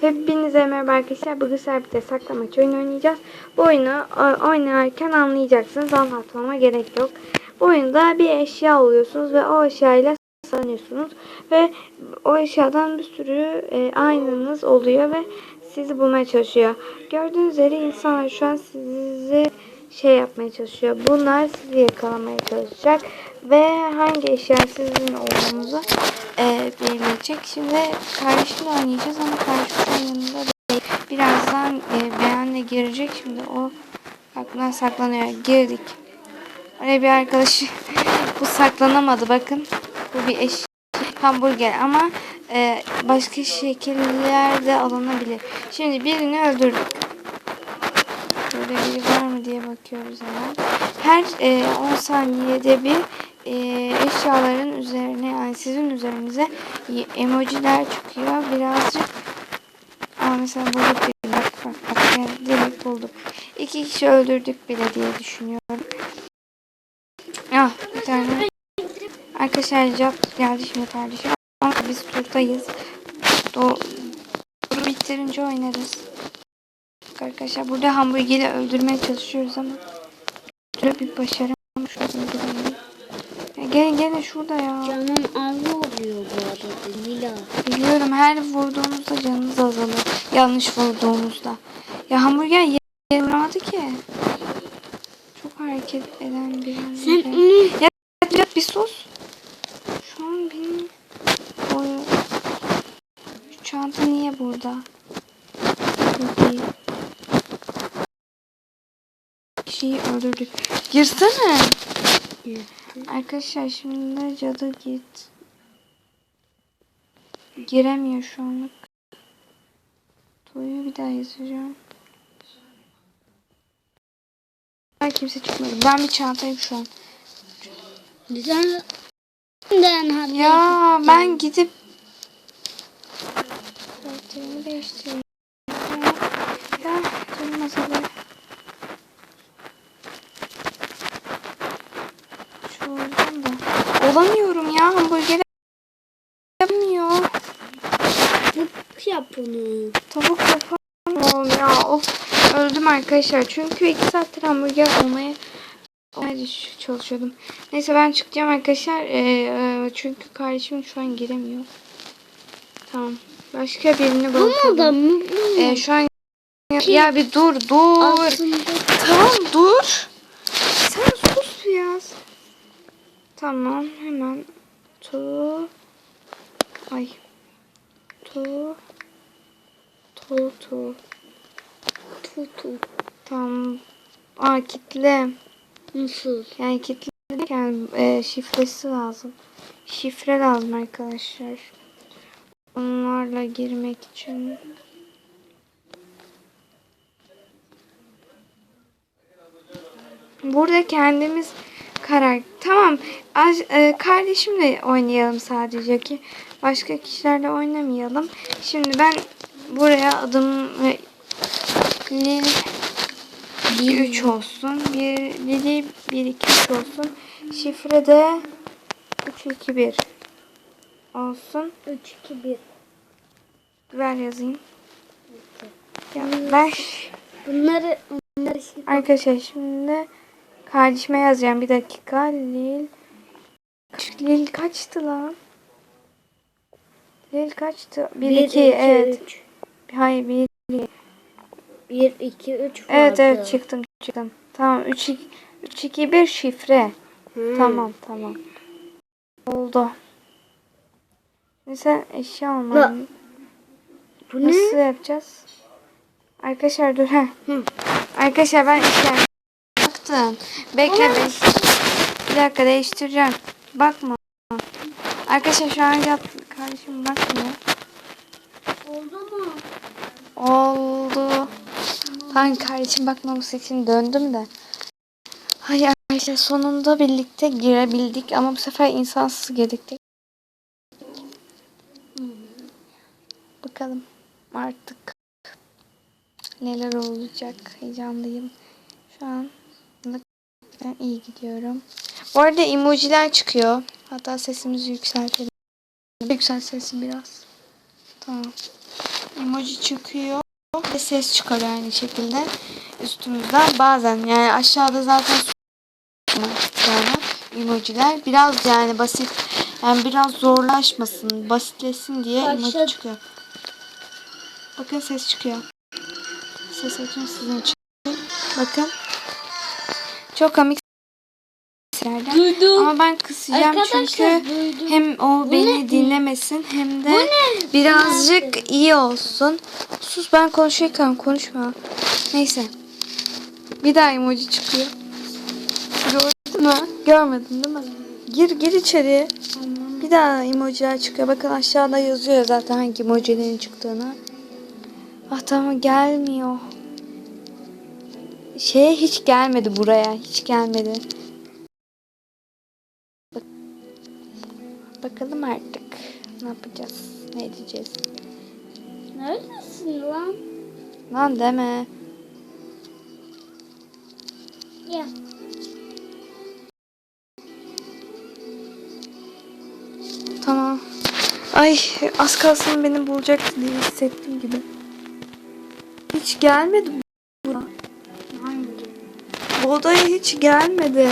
Hepinize merhaba arkadaşlar. Bugün Serpil'de saklamaç oyunu oynayacağız. Bu oyunu oynarken anlayacaksınız. Anlatmama gerek yok. Bu oyunda bir eşya alıyorsunuz ve o eşyayla sanıyorsunuz. Ve o eşyadan bir sürü e, aynanız oluyor ve sizi bulmaya çalışıyor. Gördüğünüz üzere insanlar şu an sizi şey yapmaya çalışıyor. Bunlar sizi yakalamaya çalışacak. Ve hangi eşya sizin olduğunuzu e, belirleyecek. Şimdi kardeşimle oynayacağız ama kardeşim şu an yanında. Birazdan e, beğenle girecek. Şimdi o aklına saklanıyor. Girdik. Oraya bir arkadaşı bu saklanamadı bakın. Bu bir eş hamburger ama e, başka şekiller de alınabilir. Şimdi birini öldürdük. Burada biri var mı diye bakıyoruz hemen. Her e, 10 saniyede bir e, eşyaların üzerine yani sizin üzerinize emojiler çıkıyor. Birazcık Aa, mesela bulduk bir bak bak bak yani bulduk. İki kişi öldürdük bile diye düşünüyorum. Ah bir tane arkadaşlar cevap geldi şimdi kardeşim. Biz turdayız. Do Turu bitirince oynarız. Arkadaşlar burada hamburgeri öldürmeye çalışıyoruz ama bir. Ya gene gene şurada ya. Canım az oluyor bu arada Nila. Biliyorum her vurduğunuzda canınız azalır. Yanlış vurduğunuzda. Ya hamburger ye- yere vuramadı ki. Çok hareket eden bir Sen hamburger. onu Ya, ya bir sus. Şu an benim o şu çanta niye burada? Bu değil. Kişiyi öldürdük. Girsene. Arkadaşlar şimdi cadı git. Giremiyor şu anlık. Toyu bir daha yazacağım. Ay kimse çıkmadı. Ben bir çantayım şu an. ben hadi. Ya ben gidip Karakterimi değiştireyim. Ya canım azalıyor. Şu oradan da. Olamıyorum ya hamburger yapmıyor. Tavuk yap onu. Tavuk yapamıyorum ya. Of öldüm arkadaşlar. Çünkü iki saattir hamburger olmaya çalışıyordum. Neyse ben çıkacağım arkadaşlar. Ee, e, çünkü kardeşim şu an giremiyor. Tamam. Başka birini mutlu. Ee, şu an ya bir dur dur. Aslında Tamam dur. Sen sus biraz. Tamam hemen tu ay tu tu tu tutu. tamam. Aa kitle. Nasıl? yani kitle derken e, şifresi lazım. Şifre lazım arkadaşlar. Onlarla girmek için. Burada kendimiz karar. Tamam. Az, e, kardeşimle oynayalım sadece ki başka kişilerle oynamayalım. Şimdi ben buraya adım Lil 2 3 olsun. Bir Lili 1 2 3 olsun. Şifre de 3 2 1 olsun. 3 2 1. Ver yazayım. Ya ben Bunları bunları şey Arkadaşlar şimdi kardeşime yazacağım. Bir dakika. Lil. Lil kaçtı lan? Lil kaçtı? 1 2 evet. 3. Hayır 1 1 2 3 Evet evet çıktım çıktım. Tamam 3 3 2 1 şifre. Tamam tamam. Oldu. Şimdi sen eşya alman. Bu ne? Nasıl yapacağız? Arkadaşlar dur. Hı. Arkadaşlar ben işler baktım. Bekle be. Bir dakika değiştireceğim. Bakma. Arkadaşlar şu an yap kardeşim bakmıyor. Oldu mu? Oldu. Ben kardeşim bakmaması için döndüm de. Hayır arkadaşlar sonunda birlikte girebildik ama bu sefer insansız girdik. Bakalım artık neler olacak. Heyecanlıyım. Şu an ben iyi gidiyorum. Bu arada emojiler çıkıyor. Hatta sesimizi yükseltelim. Yüksel sesi biraz. Tamam. emoji çıkıyor ve ses çıkarıyor aynı şekilde üstümüzden. Bazen yani aşağıda zaten yani emojiler biraz yani basit yani biraz zorlaşmasın basitleşsin diye emoji çıkıyor. Bakın ses çıkıyor. Ses açın sizin için. Bakın. Çok komik seslerden. Duydum. Ama ben kısacağım Arkadaşlar çünkü duydum. hem o beni ne? dinlemesin hem de birazcık iyi olsun. Sus ben konuşurken konuşma. Neyse. Bir daha emoji çıkıyor. Gördün mü? Görmedin değil mi? Gir gir içeri. Bir daha emojiler çıkıyor. Bakın aşağıda yazıyor zaten hangi emojilerin çıktığını. Ah tamam gelmiyor. Şey hiç gelmedi buraya. Hiç gelmedi. Bakalım artık. Ne yapacağız? Ne edeceğiz? Neredesin lan? Lan deme. Ya. Tamam. Ay az kalsın beni bulacak diye hissettim gibi. Hiç gelmedi odaya hiç gelmedi.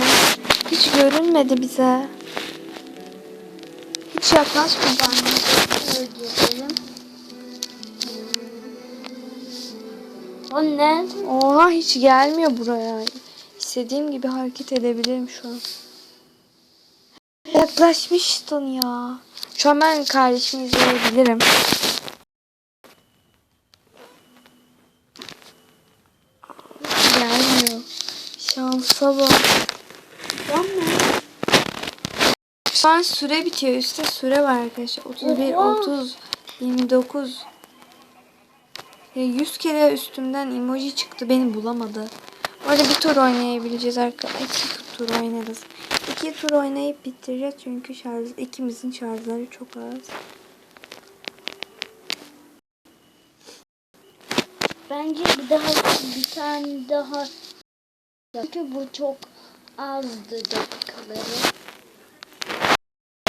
Hiç görünmedi bize. Hiç yaklaşmadı. Öldürelim. O nerede? Oha hiç gelmiyor buraya. İstediğim gibi hareket edebilirim şu an. Yaklaşmıştın ya. Şu an ben kardeşimi izleyebilirim. Gelmiyor. Şansa bak. Şu an süre bitiyor. Üstte süre var arkadaşlar. 31, Oha. 30, 29. Ya 100 kere üstümden emoji çıktı. Beni bulamadı. Öyle bir tur oynayabileceğiz arkadaşlar. İki tur oynarız. İki tur oynayıp bitireceğiz. Çünkü şarj, ikimizin şarjları çok az. Bence bir daha bir tane daha. Çünkü bu çok azdı dakikaları.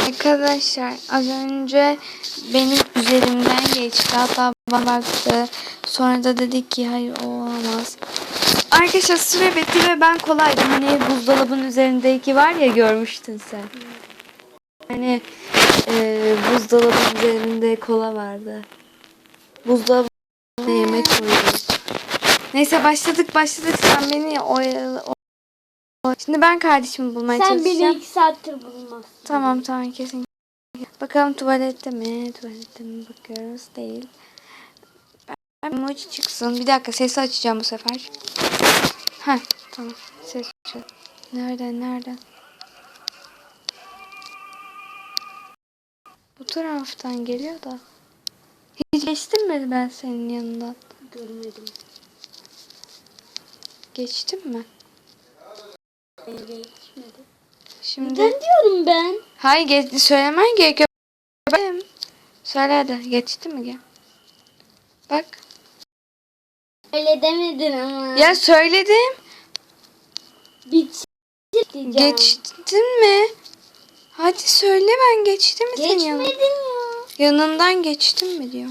Arkadaşlar az önce benim üzerimden geçti. Hatta bana baktı. Sonra da dedi ki hayır o olamaz. Arkadaşlar süre bitti ve ben kolaydım. Hani buzdolabının üzerindeki var ya görmüştün sen. Hani e, buzdolabının üzerinde kola vardı. Buzdolabına yemek koydu. Neyse başladık başladık. Sen beni oyalı. o- Şimdi ben kardeşimi bulmaya Sen çalışacağım. beni iki saattir bulmazsın. Tamam tamam kesin. Bakalım tuvalette mi? Tuvalette mi bakıyoruz? Değil. Ben emoji çıksın. Bir dakika sesi açacağım bu sefer. Heh tamam. Ses açalım. Nereden nereden? Bu taraftan geliyor da. Hiç geçtim mi ben senin yanından? Görmedim. Geçtim mi? Geçmedi. Şimdi... Neden diyorum ben? Hayır geç, söylemen gerekiyor. Ben- Söyle hadi. Geçti mi? Gel. Bak. Öyle demedin ama. Ya söyledim. Diyeceğim. Geçtin mi? Hadi söyle ben geçtim mi senin yanından? Geçmedin ya. Yanından geçtim mi diyor.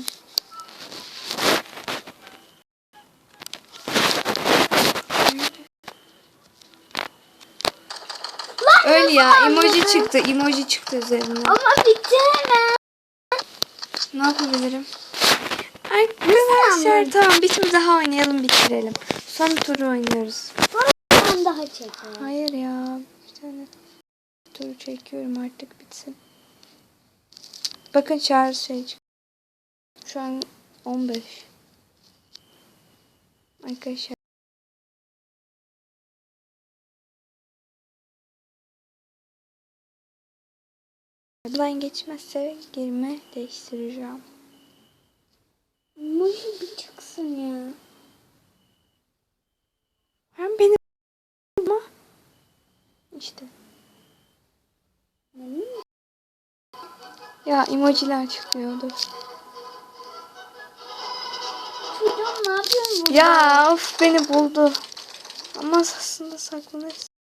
Öyle ya emoji çıktı emoji çıktı üzerine. Ama bitiremem. Ne yapabilirim? Arkadaşlar tamam bir tur daha oynayalım bitirelim. Son turu oynuyoruz. Ben daha çekerim. Hayır ya. Bir tane turu çekiyorum artık bitsin. Bakın şarj şey çık- Şu an 15. Arkadaşlar. Ben geçmezse girme değiştireceğim. Muji bir çıksın ya. Hem beni ama işte. Ya emojiler çıkıyordu. Çocuğum ne yapıyorsun burada? Ya of beni buldu. Ama aslında saklanırsa.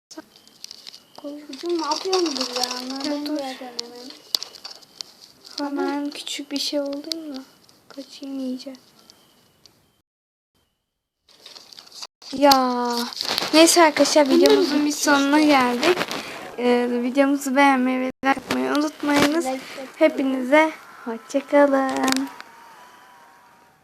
Korkucum ne yapıyorsunuz ya? Nereden dur. hemen. Hemen küçük bir şey oldu mu? Kaçayım iyice. Ya neyse arkadaşlar videomuzun bir sonuna geldik. Ee, videomuzu beğenmeyi ve like unutmayınız. Hepinize hoşçakalın.